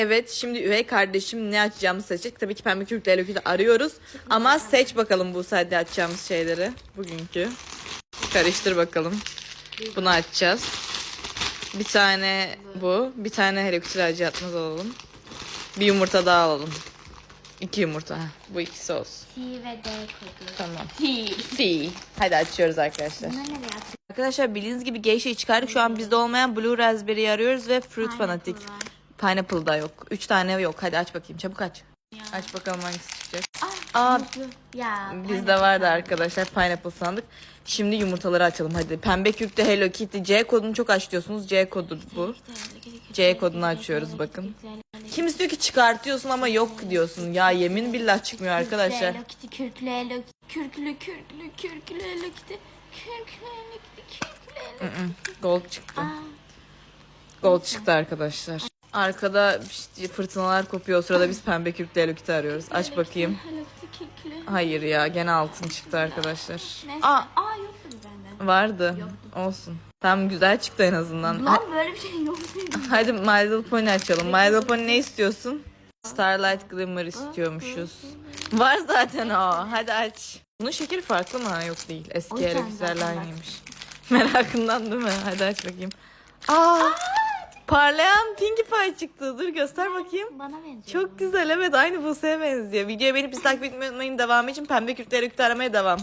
Evet şimdi üvey kardeşim ne açacağımızı seçecek. Tabii ki pembe kürkle Hello Kitty arıyoruz. Ama seç bakalım bu saatte açacağımız şeyleri. Bugünkü. Karıştır bakalım. Bunu açacağız. Bir tane bu. Bir tane Hello Kitty acı atmaz alalım. Bir yumurta daha alalım. İki yumurta. Heh, Bu ikisi olsun. T ve D kodu. Tamam. T. C. Hadi açıyoruz arkadaşlar. Nereye? Arkadaşlar bildiğiniz gibi Geisha'yı çıkardık. Şu an bizde olmayan Blue Raspberry'i arıyoruz ve Fruit Fanatic. Pineapple var. Pineapple da yok. Üç tane yok. Hadi aç bakayım. Çabuk aç. Ya. Aç bakalım hangisi çıkacak. Aa, Aa. Ya. Bizde vardı arkadaşlar pineapple sandık. Şimdi yumurtaları açalım hadi. Pembe kürkte Hello Kitty. C kodunu çok aç diyorsunuz. C kodu bu. C kodunu açıyoruz bakın. Kimisi diyor ki çıkartıyorsun ama yok diyorsun. Ya yemin billah çıkmıyor arkadaşlar. Hello Kitty, kürklü Hello Kitty, kürklü, kürklü, kürklü Hello Kitty, kürklü Hello Kitty, kürklü Hello Kitty. Gold çıktı. Gold çıktı arkadaşlar. Arkada işte fırtınalar kopuyor. O sırada biz pembe kürkte Hello Kitty arıyoruz. Aç bakayım. Hello Kitty, kürklü. Hayır ya gene altın çıktı arkadaşlar. Neyse. Aa Aa yoktu bu benden. vardı. Olsun. Tam güzel çıktı en azından. Lan böyle bir şey yok. Hadi My Little Pony açalım. My Little Pony ne istiyorsun? Starlight Glimmer istiyormuşuz. Var zaten o. Hadi aç. Bunun şekeri farklı mı? Ha, yok değil. O Eski yüzden zaten aynıymış. Merakından değil mi? Hadi aç bakayım. Aa! Parlayan Pinkie Pie çıktı. Dur göster bakayım. Bana benziyor. Çok güzel evet aynı Buse'ye benziyor. Videoya beğenip bizi takip etmeyi unutmayın. Devamı için pembe kürkleri aramaya devam.